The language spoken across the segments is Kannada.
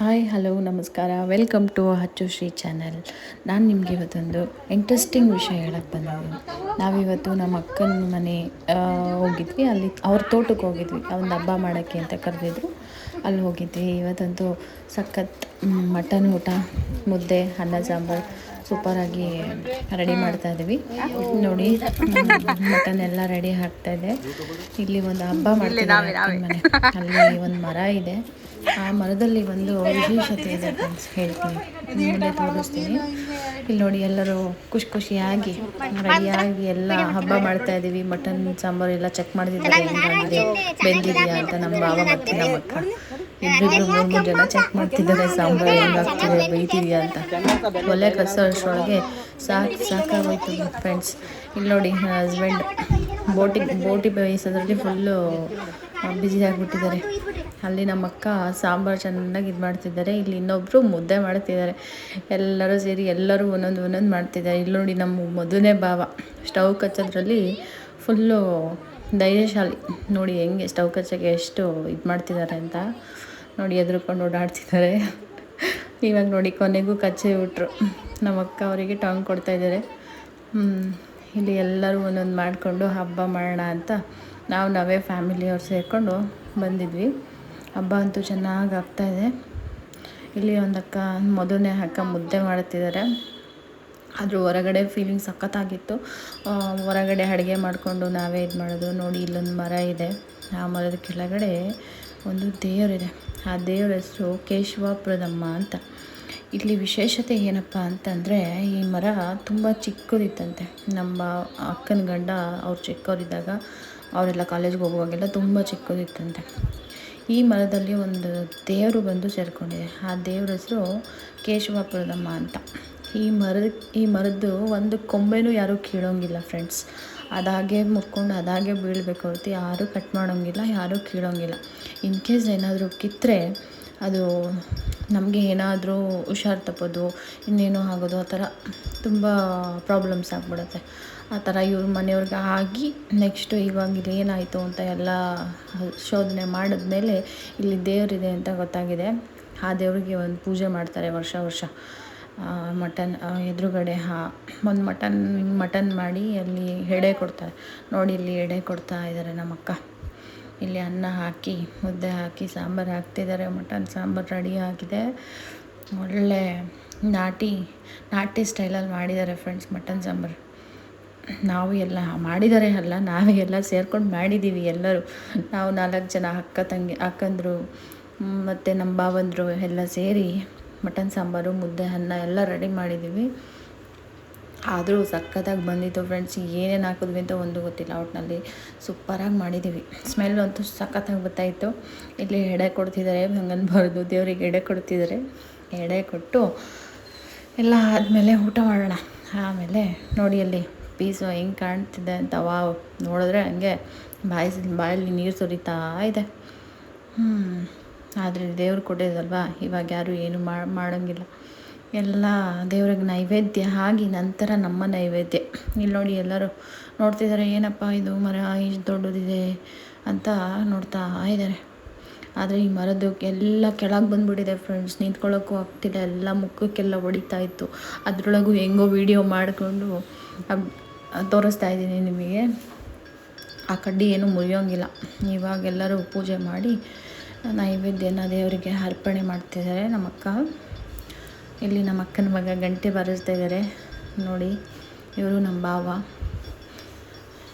ಹಾಯ್ ಹಲೋ ನಮಸ್ಕಾರ. ವೆಲ್ಕಮ್ ಟು ಹಚ್ಚು ಶ್ರೀ ಚಾನಲ್ ನಾನು ನಿಮಗೆ ಇವತ್ತೊಂದು ಇಂಟ್ರೆಸ್ಟಿಂಗ್ ವಿಷಯ ಹೇಳಕ್ಕೆ ಬಂದಿದ್ದೀನಿ. ನಾವಿವತ್ತು ನಮ್ಮ ಅಕ್ಕನ ಮನೆ ಹೋಗಿದ್ವಿ. ಅಲ್ಲಿ ಅವ್ರ ತೋಟಕ್ಕೆ ಹೋಗಿದ್ವಿ. ಒಂದು ಹಬ್ಬ ಮಾಡೋಕ್ಕೆ ಅಂತ ಕರೆದಿದ್ರು. ಅಲ್ಲಿ ಹೋಗಿದ್ವಿ. ಇವತ್ತಂತೂ ಸಖತ್ ಮಟನ್ ಊಟ, ಮುದ್ದೆ, ಅನ್ನ, ಸಾಂಬಾರು ಸೂಪರಾಗಿ ರೆಡಿ ಮಾಡ್ತಾ ಇದ್ದೀವಿ ನೋಡಿ ಮಟನ್ ಎಲ್ಲ ರೆಡಿ ಆಗ್ತಾ ಇದೆ. ಇಲ್ಲಿ ಒಂದು ಹಬ್ಬ ಮಾಡ್ತಿದ್ದಾರೆ ಮನೆ. ಅಲ್ಲಿ ಒಂದು ಮರ ಇದೆ. ಆ ಮರದಲ್ಲಿ ಒಂದು ವಿಶೇಷತೆ ಇದೆ ಫ್ರೆಂಡ್ಸ್ ಹೇಳ್ತೀನಿ. ಮುಂದೆ ತೋರಿಸ್ತೀನಿ. ಇಲ್ಲಿ ನೋಡಿ ಎಲ್ಲರೂ ಖುಷಿ ಖುಷಿಯಾಗಿ ರೆಡಿಯಾಗಿ ಎಲ್ಲ ಹಬ್ಬ ಮಾಡ್ತಾ ಇದ್ದೀವಿ. ಮಟನ್, ಸಾಂಬಾರು ಎಲ್ಲ ಚೆಕ್ ಮಾಡ್ತಿದ್ದಾರೆ. ಬೆಂದಿದೆಯಾ ಅಂತ ನಮ್ಮ ಭಾವ ಮತ್ತೆ ನಮ್ಮ ಅಕ್ಕ. ಮೂರು ಜನ ಚೆಕ್ ಮಾಡ್ತಿದ್ದಾರೆ, ಸಾಂಬಾರು ಹೆಂಗಾಗ್ತಿದೆ ಬೇಯ್ತಿದೆಯಾ ಅಂತ. ಒಲೆ ಕಸ ಅಷ್ಟರೊಳಗೆ ಸಾಕು ಸಾಕಾಗೋಯ್ತು ಫ್ರೆಂಡ್ಸ್ ಇಲ್ಲಿ ನೋಡಿ ಹಸ್ಬೆಂಡ್ ಬೋಟಿ ಬೋಟಿ ಬೇಯಿಸೋದ್ರಲ್ಲಿ ಫುಲ್ಲು ಬ್ಯುಸಿ ಆಗಿಬಿಟ್ಟಿದ್ದಾರೆ. ಅಲ್ಲಿ ನಮ್ಮ ಅಕ್ಕ ಸಾಂಬಾರು ಚೆನ್ನಾಗಿ ಇದು ಮಾಡ್ತಿದ್ದಾರೆ. ಇಲ್ಲಿ ಇನ್ನೊಬ್ಬರು ಮುದ್ದೆ ಮಾಡ್ತಿದ್ದಾರೆ. ಎಲ್ಲರೂ ಸೇರಿ ಎಲ್ಲರೂ ಒಂದೊಂದು ಒಂದೊಂದು ಮಾಡ್ತಿದ್ದಾರೆ. ಇಲ್ಲಿ ನೋಡಿ ನಮ್ಮ ಮದುವೆ ಭಾವ. ಸ್ಟವ್ ಕಚ್ಚೋದ್ರಲ್ಲಿ ಫುಲ್ಲು ಧೈರ್ಯಶಾಲಿ. ನೋಡಿ ಹೆಂಗೆ ಸ್ಟವ್ ಕಚ್ಚೋಕ್ಕೆ ಎಷ್ಟು ಇದು ಮಾಡ್ತಿದ್ದಾರೆ ಅಂತ. ನೋಡಿ ಎದುರುಕೊಂಡು ಓಡಾಡ್ತಿದ್ದಾರೆ. ಇವಾಗ ನೋಡಿ ಕೊನೆಗೂ ಕಚ್ಚಿ ಬಿಟ್ರು ನಮ್ಮ ಅಕ್ಕ ಅವರಿಗೆ ಟಾಂಗ್ ಕೊಡ್ತಾ ಇದ್ದಾರೆ. ಇಲ್ಲಿ ಎಲ್ಲರೂ ಒಂದೊಂದು ಮಾಡಿಕೊಂಡು ಹಬ್ಬ ಮಾಡೋಣ ಅಂತ ನಾವು ನಾವೇ ಫ್ಯಾಮಿಲಿಯವ್ರು ಸೇರಿಕೊಂಡು ಬಂದಿದ್ವಿ. ಹಬ್ಬ ಅಂತೂ ಚೆನ್ನಾಗಿ ಆಗ್ತಾಯಿದೆ ಇಲ್ಲಿ ಒಂದು ಅಕ್ಕ ಮೊದಲನೇ ಅಕ್ಕ ಮುದ್ದೆ ಮಾಡ್ತಿದ್ದಾರೆ ಆದರೂ ಹೊರಗಡೆ ಫೀಲಿಂಗ್ ಸಖತ್ತಾಗಿತ್ತು. ಹೊರಗಡೆ ಅಡುಗೆ ಮಾಡಿಕೊಂಡು ನಾವೇ ಇದು ಮಾಡೋದು. ನೋಡಿ, ಇಲ್ಲೊಂದು ಮರ ಇದೆ. ಆ ಮರದ ಕೆಳಗಡೆ ಒಂದು ದೇವರಿದೆ ಆ ದೇವರ ಹೆಸರು ಕೇಶವಾಪುರದಮ್ಮ ಅಂತ. ಇಲ್ಲಿ ವಿಶೇಷತೆ ಏನಪ್ಪ ಅಂತಂದರೆ, ಈ ಮರ ತುಂಬ ಚಿಕ್ಕದಿತ್ತಂತೆ. ನಮ್ಮ ಅಕ್ಕನ ಗಂಡ ಅವ್ರು ಚಿಕ್ಕವರಿದ್ದಾಗ, ಅವರೆಲ್ಲ ಕಾಲೇಜ್ಗೆ ಹೋಗುವಾಗೆಲ್ಲ ತುಂಬ ಚಿಕ್ಕದಿತ್ತಂತೆ. ಈ ಮರದಲ್ಲಿ ಒಂದು ದೇವರು ಬಂದು ಸೇರಿಕೊಂಡಿದೆ. ಆ ದೇವ್ರ ಹೆಸರು ಕೇಶವಪುರದಮ್ಮ ಅಂತ. ಈ ಮರದ, ಈ ಮರದ್ದು ಒಂದು ಕೊಂಬೆನೂ ಯಾರೂ ಕೀಳೋಂಗಿಲ್ಲ ಫ್ರೆಂಡ್ಸ್ ಅದಾಗೆ ಮುಕ್ಕೊಂಡು ಅದಾಗೆ ಬೀಳಬೇಕು ಹೊರತು ಯಾರೂ ಕಟ್ ಮಾಡೋಂಗಿಲ್ಲ, ಯಾರೂ ಕೀಳೋಂಗಿಲ್ಲ. ಇನ್ ಕೇಸ್ ಏನಾದರೂ ಕಿತ್ತರೆ ಅದು ನಮಗೆ ಏನಾದರೂ ಹುಷಾರು ತಪ್ಪೋದು, ಇನ್ನೇನೋ ಆಗೋದು, ಆ ಥರ ತುಂಬ ಪ್ರಾಬ್ಲಮ್ಸ್ ಆಗಿಬಿಡುತ್ತೆ. ಆ ಥರ ಇವ್ರ ಮನೆಯವ್ರಿಗೆ ಆಗಿ ನೆಕ್ಸ್ಟು ಇವಾಗ ಇಲ್ಲಿ ಏನಾಯಿತು ಅಂತ ಎಲ್ಲ ಶೋಧನೆ ಮಾಡಿದ್ಮೇಲೆ ಇಲ್ಲಿ ದೇವರಿದೆ ಅಂತ ಗೊತ್ತಾಗಿದೆ. ಆ ದೇವರಿಗೆ ಒಂದು ಪೂಜೆ ಮಾಡ್ತಾರೆ ವರ್ಷ ವರ್ಷ. ಮಟನ್ ಎದುರುಗಡೆ ಹಾ ಒಂದು ಮಟನ್ ಮಟನ್ ಮಾಡಿ ಅಲ್ಲಿ ಎಡೆ ಕೊಡ್ತಾರೆ. ನೋಡಿ ಇಲ್ಲಿ ಎಡೆ ಕೊಡ್ತಾ ಇದ್ದಾರೆ ನಮ್ಮ ಅಕ್ಕ ಇಲ್ಲಿ ಅನ್ನ ಹಾಕಿ, ಮುದ್ದೆ ಹಾಕಿ, ಸಾಂಬಾರು ಹಾಕ್ತಿದ್ದಾರೆ. ಮಟನ್, ಸಾಂಬಾರು ರೆಡಿ ಆಗಿದೆ. ಒಳ್ಳೆ ನಾಟಿ ನಾಟಿ ಸ್ಟೈಲಲ್ಲಿ ಮಾಡಿದ್ದಾರೆ ಫ್ರೆಂಡ್ಸ್ ಮಟನ್ ಸಾಂಬಾರು. ನಾವು ಎಲ್ಲ ಮಾಡಿದ್ದಾರೆ ಅಲ್ಲ, ನಾವೇ ಎಲ್ಲ ಸೇರ್ಕೊಂಡು ಮಾಡಿದ್ದೀವಿ ಎಲ್ಲರೂ. ನಾವು ನಾಲ್ಕು ಜನ ಅಕ್ಕ ತಂಗಿ, ಅಕ್ಕಂದರು, ಮತ್ತು ನಮ್ಮ ಭಾವಂದರು ಎಲ್ಲ ಸೇರಿ ಮಟನ್, ಸಾಂಬಾರು, ಮುದ್ದೆ, ಅನ್ನ ಎಲ್ಲ ರೆಡಿ ಮಾಡಿದ್ದೀವಿ ಆದರೂ ಸಖತ್ತಾಗಿ ಬಂದಿತ್ತು ಫ್ರೆಂಡ್ಸ್ ಏನೇನು ಹಾಕಿದ್ವಿ ಅಂತ ಒಂದು ಗೊತ್ತಿಲ್ಲ. ಒಟ್ಟಿನಲ್ಲಿ ಸೂಪರಾಗಿ ಮಾಡಿದ್ದೀವಿ ಸ್ಮೆಲ್ ಅಂತೂ ಸಖತ್ತಾಗಿ ಬರ್ತಾಯಿತ್ತು. ಇಲ್ಲಿ ಎಡೆ ಕೊಡ್ತಿದ್ದಾರೆ ಹಂಗನ್ಬಾರ್ದು ದೇವರಿಗೆ ಎಡೆ ಕೊಡ್ತಿದ್ದಾರೆ ಎಡೆ ಕೊಟ್ಟು ಎಲ್ಲ ಆದಮೇಲೆ ಊಟ ಮಾಡೋಣ. ಆಮೇಲೆ ನೋಡಿ ಅಲ್ಲಿ ಪೀಸು ಹೆಂಗೆ ಕಾಣ್ತಿದೆ ಅಂತ ವಾವ್, ನೋಡಿದ್ರೆ ಹಂಗೆ ಬಾಯಿ ಬಾಯಲ್ಲಿ ನೀರು ಸುರಿತಾ ಇದೆ. ಹ್ಞೂ ಆದರೆ ದೇವ್ರು ಕೊಟ್ಟಿದ್ದಲ್ವಾ? ಇವಾಗ ಯಾರು ಏನು ಮಾಡೋಂಗಿಲ್ಲ. ಎಲ್ಲ ದೇವ್ರಿಗೆ ನೈವೇದ್ಯ ಆಗಿ ನಂತರ ನಮ್ಮ ನೈವೇದ್ಯ. ಇಲ್ಲಿ ನೋಡಿ ಎಲ್ಲರೂ ನೋಡ್ತಿದ್ದಾರೆ ಏನಪ್ಪ ಇದು ಮರ ಇಷ್ಟು ದೊಡ್ಡದಿದೆ ಅಂತ ನೋಡ್ತಾ ಇದ್ದಾರೆ ಆದರೆ ಈ ಮರದ್ದು ಎಲ್ಲ ಕೆಳಗೆ ಬಂದುಬಿಟ್ಟಿದೆ ಫ್ರೆಂಡ್ಸ್ ನಿಂತ್ಕೊಳ್ಳೋಕ್ಕೂ ಆಗ್ತಿಲ್ಲ. ಎಲ್ಲ ಮುಖಕ್ಕೆಲ್ಲ ಹೊಡಿತಾ ಇತ್ತು. ಅದರೊಳಗೂ ಹೆಂಗೋ ವೀಡಿಯೋ ಮಾಡಿಕೊಂಡು ತೋರಿಸ್ತಾ ಇದ್ದೀನಿ ನಿಮಗೆ. ಆ ಕಡ್ಡಿ ಏನೂ ಮುರಿಯೋಂಗಿಲ್ಲ. ಇವಾಗೆಲ್ಲರೂ ಪೂಜೆ ಮಾಡಿ ನೈವೇದ್ಯನ ದೇವರಿಗೆ ಅರ್ಪಣೆ ಮಾಡ್ತಿದ್ದಾರೆ. ನಮ್ಮ ಅಕ್ಕ ಇಲ್ಲಿ ನಮ್ಮ ಅಕ್ಕನ ಮಗ ಗಂಟೆ ಬಾರಿಸ್ತಾ ಇದ್ದಾರೆ. ನೋಡಿ, ಇವರು ನಮ್ಮ ಭಾವ.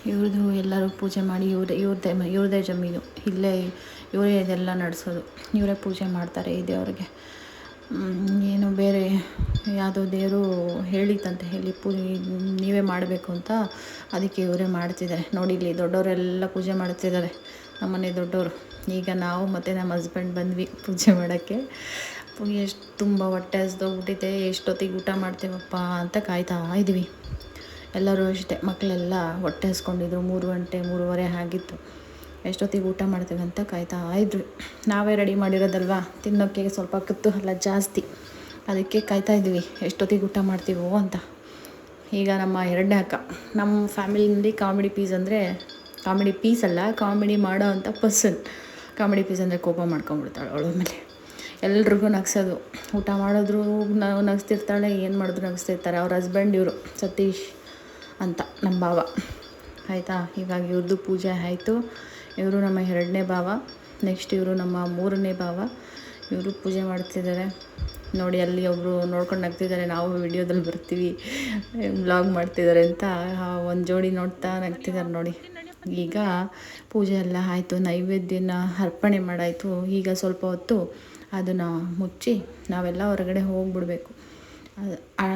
ಇವ್ರದ್ದು ಎಲ್ಲರೂ ಪೂಜೆ ಮಾಡಿ ಇವ್ರದೇ ಇವ್ರದ್ದೇ ಇವ್ರದ್ದೇ ಜಮೀನು. ಇಲ್ಲೇ ಇವರೇ ಇದೆಲ್ಲ ನಡೆಸೋದು. ಇವರೇ ಪೂಜೆ ಮಾಡ್ತಾರೆ ಈ ದೇವ್ರಿಗೆ. ಏನು ಬೇರೆ ಯಾವುದೋ ದೇವರು ಹೇಳಿತ್ತಂತೆ ಹೇಳಿ ಪೂಜೆ ನೀವೇ ಮಾಡಬೇಕು ಅಂತ ಅದಕ್ಕೆ ಇವರೇ ಮಾಡ್ತಿದ್ದಾರೆ. ನೋಡಿ ಇಲ್ಲಿ ದೊಡ್ಡವರೆಲ್ಲ ಪೂಜೆ ಮಾಡ್ತಿದ್ದಾರೆ, ನಮ್ಮನೆ ದೊಡ್ಡವರು. ಈಗ ನಾವು ಮತ್ತು ನಮ್ಮ ಹಸ್ಬೆಂಡ್ ಬಂದ್ವಿ ಪೂಜೆ ಮಾಡೋಕ್ಕೆ. ಎಷ್ಟು ತುಂಬ ಹೊಟ್ಟೆ ಹಸ್ದೋಗ್ಬಿಟ್ಟಿದೆ, ಎಷ್ಟೊತ್ತಿಗೆ ಊಟ ಮಾಡ್ತೀವಪ್ಪ ಅಂತ ಕಾಯ್ತಾ ಇದ್ವಿ. ಎಲ್ಲರೂ ಅಷ್ಟೇ, ಮಕ್ಕಳೆಲ್ಲ ಹೊಟ್ಟೆ ಹಸ್ಕೊಂಡಿದ್ರು, ಮೂರು ಗಂಟೆ, ಮೂರುವರೆ ಆಗಿತ್ತು. ಎಷ್ಟೊತ್ತಿಗೆ ಊಟ ಮಾಡ್ತೀವಿ ಅಂತ ಕಾಯ್ತಾ ಇದ್ವಿ ನಾವೇ ರೆಡಿ ಮಾಡಿರೋದಲ್ವಾ? ತಿನ್ನೋಕ್ಕೆ ಸ್ವಲ್ಪ ಕುತೂಹಲ ಜಾಸ್ತಿ. ಅದಕ್ಕೆ ಕಾಯ್ತಾ ಇದ್ವಿ. ಎಷ್ಟೊತ್ತಿಗೆ ಊಟ ಮಾಡ್ತೀವೋ ಅಂತ. ಈಗ ನಮ್ಮ ಎರಡನೇ ಅಕ್ಕ ನಮ್ಮ ಫ್ಯಾಮಿಲಿನಲ್ಲಿ ಕಾಮಿಡಿ ಪೀಸ್ ಅಂದರೆ ಕಾಮಿಡಿ ಪೀಸ್ ಅಲ್ಲ, ಕಾಮಿಡಿ ಮಾಡೋ ಅಂಥ ಪರ್ಸನ್. ಕಾಮಿಡಿ ಪೀಸ್ ಅಂದರೆ ಕೋಪ ಮಾಡ್ಕೊಂಬಿಡ್ತಾಳೆ ಅವಳ ಮೇಲೆ ಎಲ್ರಿಗೂ ನಗ್ಸೋದು. ಊಟ ಮಾಡಿದ್ರು ನಾವು ನಗಿಸ್ತಿರ್ತಾಳೆ, ಏನು ಮಾಡಿದ್ರು ನಗಿಸ್ತಿರ್ತಾರೆ. ಅವ್ರ ಹಸ್ಬೆಂಡ್ ಇವರು, ಸತೀಶ್ ಅಂತ ನಮ್ಮ ಭಾವ. ಆಯಿತಾ ಇವಾಗ ಇವ್ರದ್ದು ಪೂಜೆ ಆಯಿತು. ಇವರು ನಮ್ಮ ಎರಡನೇ ಭಾವ ನೆಕ್ಸ್ಟ್ ಇವರು ನಮ್ಮ ಮೂರನೇ ಭಾವ. ಇವರು ಪೂಜೆ ಮಾಡ್ತಿದ್ದಾರೆ. ನೋಡಿ, ಅಲ್ಲಿ ಒಬ್ಬರು ನೋಡ್ಕೊಂಡು ನಗ್ತಿದ್ದಾರೆ. ನಾವು ವಿಡಿಯೋದಲ್ಲಿ ಬರ್ತೀವಿ ಬ್ಲಾಗ್ ಮಾಡ್ತಿದ್ದಾರೆ ಅಂತ ಒಂದು ಜೋಡಿ ನೋಡ್ತಾ ನಗ್ತಿದ್ದಾರೆ ನೋಡಿ. ಈಗ ಪೂಜೆ ಎಲ್ಲ ಆಯಿತು, ನೈವೇದ್ಯನ ಅರ್ಪಣೆ ಮಾಡಾಯಿತು. ಈಗ ಸ್ವಲ್ಪ ಹೊತ್ತು ಅದನ್ನು ಮುಚ್ಚಿ ನಾವೆಲ್ಲ ಹೊರಗಡೆ ಹೋಗ್ಬಿಡ್ಬೇಕು.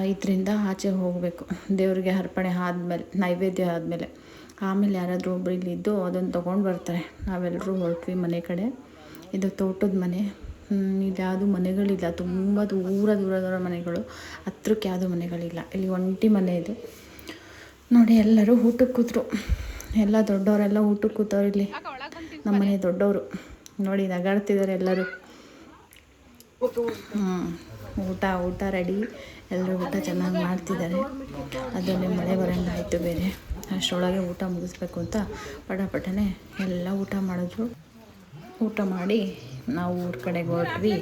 ಇದರಿಂದ ಆಚೆ ಹೋಗಬೇಕು. ದೇವರಿಗೆ ಅರ್ಪಣೆ ಆದಮೇಲೆ, ನೈವೇದ್ಯ ಆದಮೇಲೆ. ಆಮೇಲೆ ಯಾರಾದರೂ ಒಬ್ರು ಇಲ್ಲಿದ್ದು ಅದನ್ನು ತೊಗೊಂಡು ಬರ್ತಾರೆ. ನಾವೆಲ್ಲರೂ ಹೊರಟ್ವಿ ಮನೆ ಕಡೆ. ಇದು ತೋಟದ ಮನೆ. ಇಲ್ಲಿ ಯಾವುದು ಮನೆಗಳಿಲ್ಲ. ತುಂಬ ದೂರ ದೂರ ದೂರ ಮನೆಗಳು. ಹತ್ರಕ್ಕೆ ಯಾವುದು ಮನೆಗಳಿಲ್ಲ. ಇಲ್ಲಿ ಒಂಟಿ ಮನೆ ಇದು. ನೋಡಿ, ಎಲ್ಲರೂ ಊಟಕ್ಕೆ ಕೂತರು. ಎಲ್ಲ ದೊಡ್ಡವರೆಲ್ಲ ಊಟಕ್ಕೆ ಕೂತವ್ರು ಇಲ್ಲಿ. ನಮ್ಮ ಮನೆ ದೊಡ್ಡವರು. ನೋಡಿ, ನಗಾಡ್ತಿದ್ದಾರೆ ಎಲ್ಲರೂ. ಹ್ಞೂ ಊಟ ಊಟ ರೆಡಿ. ಎಲ್ಲರೂ ಊಟ ಚೆನ್ನಾಗಿ ಮಾಡ್ತಿದ್ದಾರೆ. ಅದರಲ್ಲಿ ಮಳೆ ಬರೋಂಗಾಯಿತು ಬೇರೆ. ಅಷ್ಟರೊಳಗೆ ಊಟ ಮುಗಿಸ್ಬೇಕು ಅಂತ ಪಟಪಟನೆ ಎಲ್ಲ ಊಟ ಮಾಡಿದ್ರು. ಊಟ ಮಾಡಿ ನಾವು ಊರ ಕಡೆಗೆ ಹೊರಟ್ವಿ.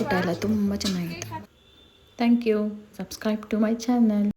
ಊಟ ಎಲ್ಲ ತುಂಬ ಚೆನ್ನಾಗಿತ್ತು. Thank you subscribe to my channel